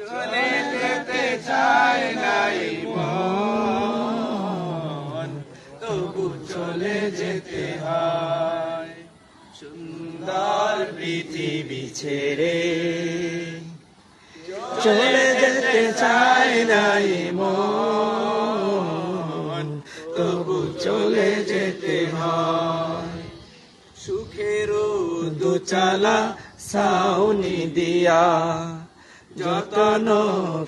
চলে যেতে চায় নাই মন, তবু চলে যেতে হয়। সুন্দর পৃথিবী ছেড়ে চলে যেতে চায় নাই মন, তবু চলে যেতে হয়। সুখের দুচালা সাউনি দিয়া যতন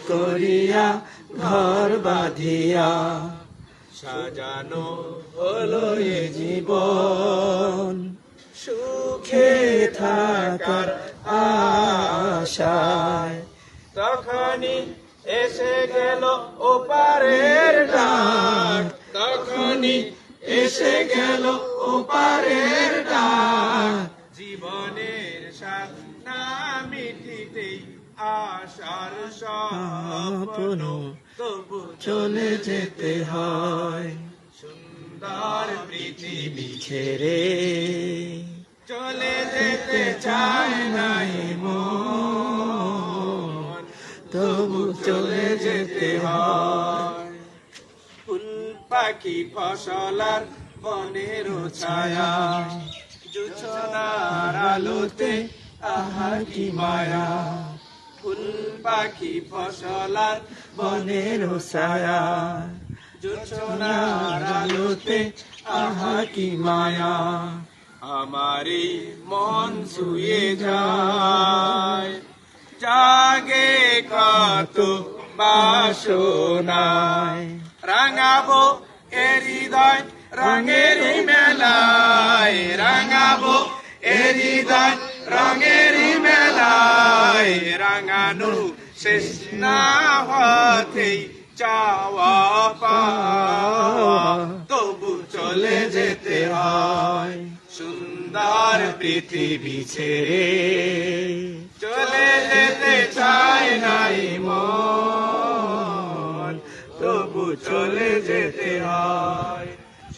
করিয়া ঘর বাঁধিয়া, সাজানো হলো জীবন। সুখে থাকার আশায় তখনই এসে গেল ওপারের ডাক। তখনই এসে গেল ওপারের ডাক। জীবনের স্বাদ না মিটিতেই আশার স্বপ্ন তবু চলে যেতে হয়। সুন্দর পৃথিবী ছেড়ে চলে যেতে চায় নাই মন তবু চলে যেতে হয়। ফুল পাখি ফসলার বনের ছায়া। জুছনার আলোতে আহা কি মায়া। ফুল পাখি ফসলার বনের ছায়া জুছনার আলোতে আহা কি মায়া। আমারি মন শুয়ে যায়। জাগে কত বাসনায়। রাঙাবো এ হৃদয় রঙেরই মেলায়। রাঙাবো এ হৃদয় রঙেরই মেলায় রাঙানো শেষ না চাওয়া পাওয়া তবু চলে যেতে হয়। সুন্দর পৃথিবী ছেড়ে। চলে যেতে চায় নাই মন। তবু চলে যেতে হয়।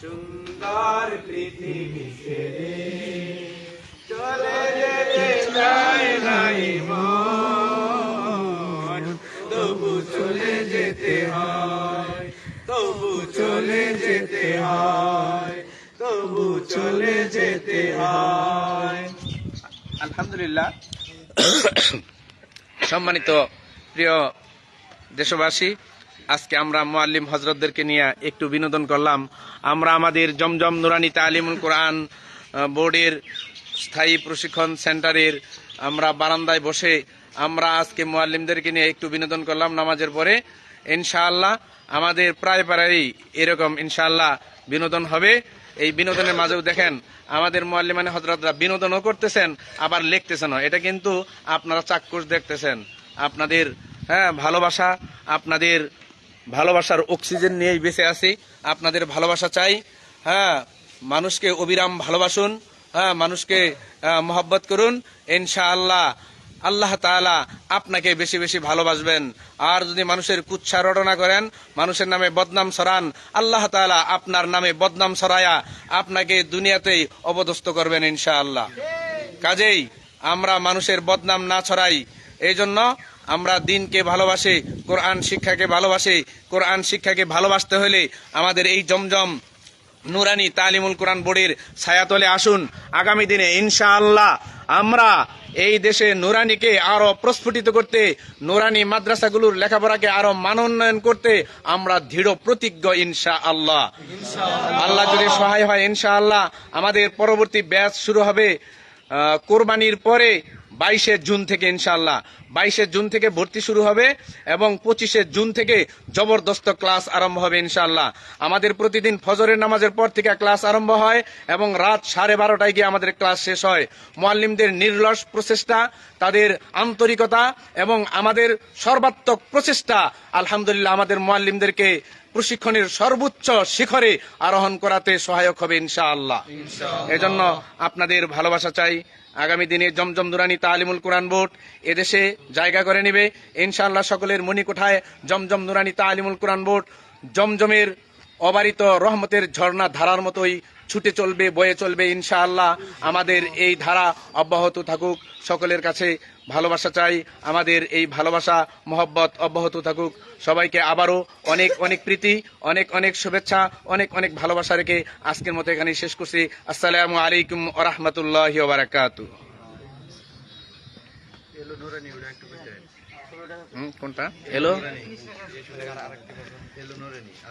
সুন্দর পৃথিবী ছেড়ে। আলহামদুলিল্লাহ। সম্মানিত প্রিয় দেশবাসী, আজকে আমরা মোয়াল্লিম হজরতদেরকে নিয়ে একটু বিনোদন করলাম। আমরা আমাদের জমজম নুরানি তালিমুল কোরআন বোর্ডের স্থায়ী প্রশিক্ষণ সেন্টারের আমরা বারান্দায় বসে আমরা আজকে মোয়াল্লিমদেরকে নিয়ে একটু বিনোদন করলাম নামাজের পরে। ইনশাআল্লাহ আমাদের প্রায় প্রায় এরকম ইনশাআল্লাহ বিনোদন হবে। এই বিনোদনের মাঝেও দেখেন, আমাদের মোয়াল্লিমানে হজরতরা বিনোদনও করতেছেন, আবার লিখতেছেনও। এটা কিন্তু আপনারা চাক্ষুষ দেখতেছেন। আপনাদের হ্যাঁ ভালোবাসা, আপনাদের ভালোবাসার অক্সিজেন নিয়েই বেঁচে আছি। আপনাদের ভালোবাসা চাই। হ্যাঁ মানুষকে অবিরাম ভালোবাসুন। মানুষকে মহব্বত করুন। ইনশাআল্লাহ আল্লাহ তাআলা আপনাকে বেশি বেশি ভালোবাসবেন। আর যদি মানুষের কুচ্ছা রটনা করেন, মানুষের নামে বদনাম সরান আল্লাহ তাআলা আপনার নামে বদনাম সরায়া আপনাকে দুনিয়াতেই অবদস্ত করবেন ইনশাআল্লাহ। কাজেই আমরা মানুষের বদনাম না ছড়াই। এই জন্য আমরা দিনকে ভালোবাসি, কোরআন শিক্ষাকে ভালোবাসি। কোরআন শিক্ষাকে ভালোবাসতে হলে আমাদের এই জমজম নুরানি তালিমুল কোরআন বোর্ডের ছায়াতলে আসুন। আগামী দিনে ইনশাআল্লাহ আমরা এই দেশে নুরানিকে আরও প্রস্ফুটিত করতে, নুরানি মাদ্রাসাগুলোর লেখাপড়াকে আরও মানোন্নয়ন করতে আমরা দৃঢ় প্রতিজ্ঞ ইনশা আল্লাহ আল্লাহ যদি সহায় হয় ইনশাআল্লাহ আমাদের পরবর্তী ব্যাচ শুরু হবে কোরবানির পরে বাইশে জুন থেকে ইনশাআল্লাহ। বাইশে জুন থেকে ভর্তি শুরু হবে এবং পঁচিশে জুন থেকে জবরদস্ত ক্লাস আরম্ভ হবে ইনশাআল্লাহ। আমাদের প্রতিদিন ফজরের নামাজের পর থেকে ক্লাস আরম্ভ হয় এবং রাত সাড়ে বারোটায় গিয়ে আমাদের ক্লাস শেষ হয়। মোয়াল্লিমদের নির্লস প্রচেষ্টা তাদের আন্তরিকতা এবং আমাদের সর্বাত্মক প্রচেষ্টা আলহামদুলিল্লাহ আমাদের মোয়াল্লিমদেরকে প্রশিক্ষণের সর্বোচ্চ শিখরে আরোহণ করাতে সহায়ক হবে ইনশাআল্লাহ। এজন্য আপনাদের ভালোবাসা চাই। আগামী দিনে জমজম দুরানি তালিমুল কোরআন বোর্ড এদেশে জায়গা করে নেবে। ইনশাআল্লাহ সকলের মণিকোঠায় জমজম নুরানি তালিমুল কোরআন বোর্ড জমজমের অবারিত রহমতের ঝর্ণা ধারার মতোই ছুটে চলবে, বয়ে চলবে ইনশাআল্লাহ। আমাদের এই ধারা অব্যাহত থাকুক। সকলের কাছে ভালোবাসা চাই। আমাদের এই ভালোবাসা, মহব্বত অব্যাহত থাকুক। সবাইকে আবারও অনেক অনেক প্রীতি, অনেক অনেক শুভেচ্ছা, অনেক অনেক ভালোবাসা রেখে আজকের মতো এখানে শেষ করছি। আসসালামু আলাইকুম ওরহমতুল্লাহ বারাকাতু কোনটা? এলো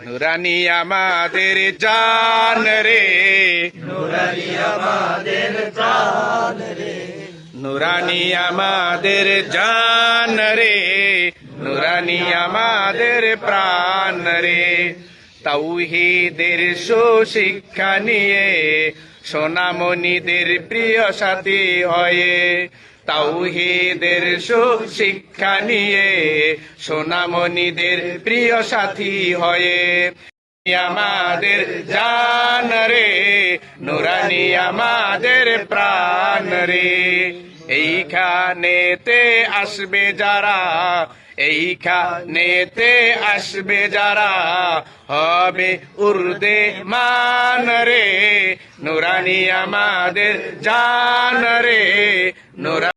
নুরানি আমাদের জান রে নুরানি আমাদের জান রে নুরানি আমাদের প্রাণ রে তাওহিদের সুশিক্ষা নিয়ে সোনামণিদের প্রিয় সাথী হয়ে তাওহিদের সুশিক্ষা নিয়ে সোনামণিদের প্রিয় সাথী হয়ে। আমাদের জান রে, নুরানি আমাদের প্রাণ রে। এইখানেতে আসবে যারা, এইখানেতে আসবে যারা, হবে উর্দে মান রে। নুরানি আমাদের জান রে, নুরা